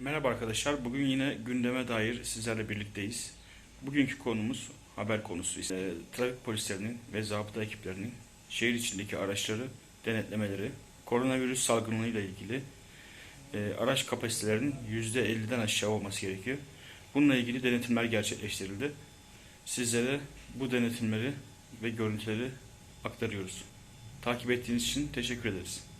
Merhaba arkadaşlar. Bugün yine gündeme dair sizlerle birlikteyiz. Bugünkü konumuz haber konusu. ise trafik polislerinin ve zabıta ekiplerinin şehir içindeki araçları denetlemeleri, koronavirüs salgınlığıyla ilgili e, araç kapasitelerinin %50'den aşağı olması gerekiyor. Bununla ilgili denetimler gerçekleştirildi. Sizlere bu denetimleri ve görüntüleri aktarıyoruz. Takip ettiğiniz için teşekkür ederiz.